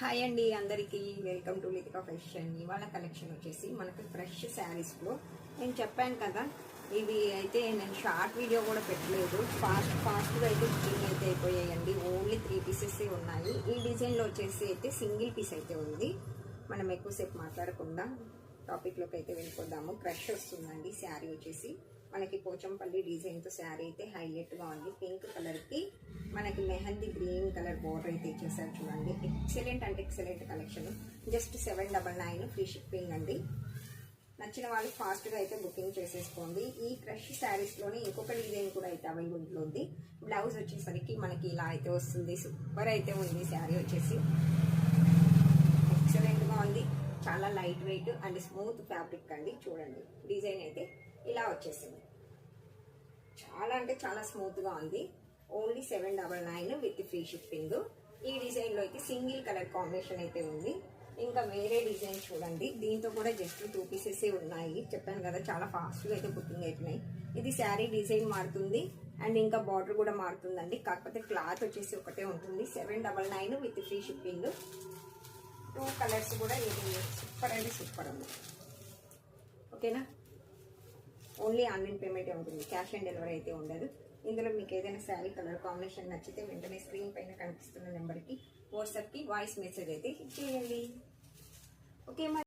Hi అండి అందరికీ. Welcome to Lithika fashion ఇవాళ కలెక్షన్ వచ్చేసి మనకి ఫ్రెష్ శారీస్లో నేను చెప్పాను కదా ఇవి అయితే నేను షార్ట్ వీడియో కూడా పెట్టలేదు. ఫాస్ట్ ఫాస్ట్గా అయితే బుకింగ్ అయితే అయిపోయాయండి. ఓన్లీ త్రీ పీసెస్ ఉన్నాయి. ఈ డిజైన్లో వచ్చేసి అయితే సింగిల్ పీస్ అయితే ఉంది. మనం ఎక్కువసేపు మాట్లాడకుండా టాపిక్లోకి అయితే వెళ్ళిపోదాము. క్రష్ వస్తుందండి శారీ వచ్చేసి. మనకి పోచంపల్లి డిజైన్తో శారీ అయితే హైలైట్గా ఉంది. పింక్ కలర్కి మనకి మెహందీ గ్రీన్ కలర్ బోర్డర్ అయితే ఇచ్చేసారు చూడండి. ఎక్సలెంట్ అంటే excellent collection just seven double nine free shipping అండి. నచ్చిన వాళ్ళు ఫాస్ట్గా అయితే బుకింగ్ చేసేసుకోండి. ఈ క్రష్ శారీస్లోనే ఇంకొక డిజైన్ కూడా అయితే అవైలబుల్ ఉంది. బ్లౌజ్ వచ్చేసరికి మనకి ఇలా అయితే వస్తుంది. సూపర్ అయితే ఉంది శారీ వచ్చేసి. ఎక్సలెంట్గా ఉంది. చాలా light weight and smooth fabric అండి. చూడండి. డిజైన్ అయితే ఇలా వచ్చేసింది. చాలా అంటే చాలా స్మూత్గా ఉంది. Only seven double nine with free shipping. ఈ డిజైన్లో అయితే సింగిల్ కలర్ కాంబినేషన్ అయితే ఉంది. ఇంకా వేరే డిజైన్ చూడండి. దీంతో కూడా జస్ట్ టూ పీసెస్ ఉన్నాయి. చెప్పాను కదా చాలా ఫాస్ట్గా అయితే బుకింగ్ అవుతున్నాయి ఇది శారీ డిజైన్ మారుతుంది. అండ్ ఇంకా బార్డర్ కూడా మారుతుందండి. కాకపోతే క్లాత్ వచ్చేసి ఒకటే ఉంటుంది. Seven double nine with free shipping. Two colours కూడా ఇది సూపర్ అంటే సూపర్ ఉంది. ఓకేనా? ఓన్లీ ఆన్లైన్ పేమెంటే ఉంటుంది. క్యాష్ ఆన్ డెలివరీ అయితే ఉండదు. ఇందులో మీకు ఏదైనా శారీ కలర్ కాంబినేషన్ నచ్చితే వెంటనే స్క్రీన్ పైన కనిపిస్తున్న నెంబర్కి వాట్సాప్కి వాయిస్ మెసేజ్ అయితే చేయండి. ఓకే మరి.